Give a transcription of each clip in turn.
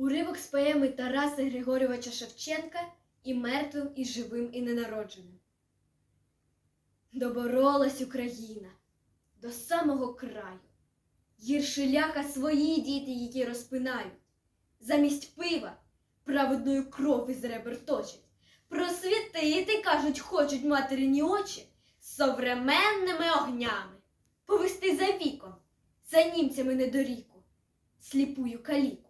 Уривок з поеми Тараса Григорьовича Шевченка і мертвим, і живим, і ненародженим. Доборолась Україна до самого краю. Гірше ляха свої діти, які розпинають. Замість пива праведною кров із ребер точать. Просвітити, кажуть, хочуть материні очі современними огнями. Повести за віком, за німцями недоріку, сліпую каліку.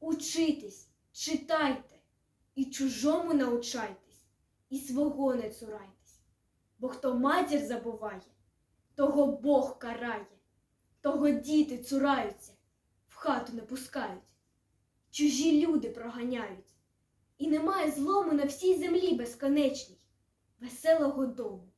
учитесь, читайте, і чужому научайтесь, і свого не цурайтесь. Бо хто матір забуває, того Бог карає, того діти цураються, в хату не пускають, чужі люди проганяють. І немає злому на всій землі безконечній, веселого дому,